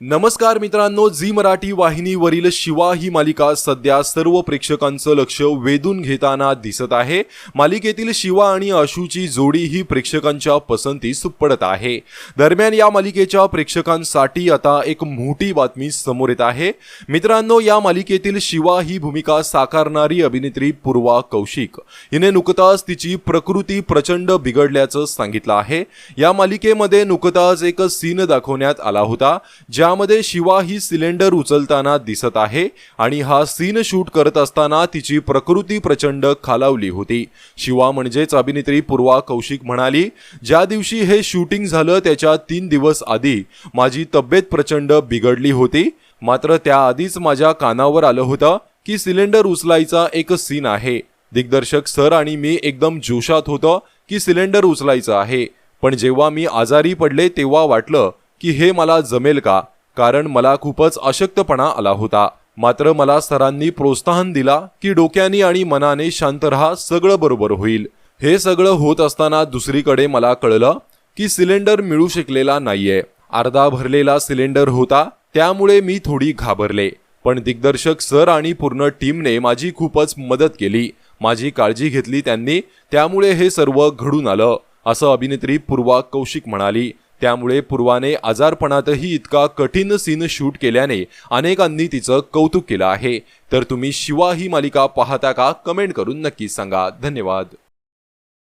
नमस्कार मित्रांनो झी मराठी वाहिनीवरील शिवा ही मालिका सध्या सर्व प्रेक्षकांचं लक्ष वेधून घेताना दिसत आहे. मालिकेतील शिवा आणि आशूची जोडी ही प्रेक्षकांच्या पसंतीस पडत आहे. दरम्यान या मालिकेच्या प्रेक्षकांसाठी आता एक मोठी बातमी समोर येत आहे. मित्रांनो या मालिकेतील शिवा ही भूमिका साकारणारी अभिनेत्री पूर्वा कौशिक. हिने नुकताच तिची प्रकृती प्रचंड बिघडल्याचं सांगितलं आहे. या मालिकेमध्ये नुकताच एक सीन दाखवण्यात आला होता ज्यामध्ये शिवा ही सिलेंडर उचलताना दिसत आहे आणि हा सीन शूट करत असताना तिची प्रकृती प्रचंड खालावली होती. शिवा म्हणजेच अभिनेत्री पूर्वा कौशिक म्हणाली ज्या दिवशी हे शूटिंग झालं त्याच्या तीन दिवस आधी माझी तब्येत प्रचंड बिघडली होती. मात्र त्याआधीच माझ्या कानावर आलं होतं की सिलेंडर उचलायचा एक सीन आहे. दिग्दर्शक सर आणि मी एकदम जोशात होतं की सिलेंडर उचलायचं आहे. पण जेव्हा मी आजारी पडले तेव्हा वाटलं की हे मला जमेल का? कारण मला खूपच अशक्तपणा आला होता. मात्र मला सरांनी प्रोत्साहन दिला की डोक्याने आणि मनाने शांत राहा सगळं बरोबर होईल. हे सगळं होत असताना दुसरीकडे मला कळलं की सिलेंडर मिळू शकलेला नाहीये. अर्धा भरलेला सिलेंडर होता त्यामुळे मी थोडी घाबरले. पण दिग्दर्शक सर आणि पूर्ण टीमने माझी खूपच मदत केली. माझी काळजी घेतली त्यांनी त्यामुळे हे सर्व घडून आलं असं अभिनेत्री पूर्वा कौशिक म्हणाली. त्यामुळे पूर्वाने आजारपणातही इतका कठीण सीन शूट केल्याने अनेकांनी तिचं कौतुक केलं आहे. तर तुम्ही शिवा ही मालिका पाहता का? कमेंट करून नक्की सांगा. धन्यवाद.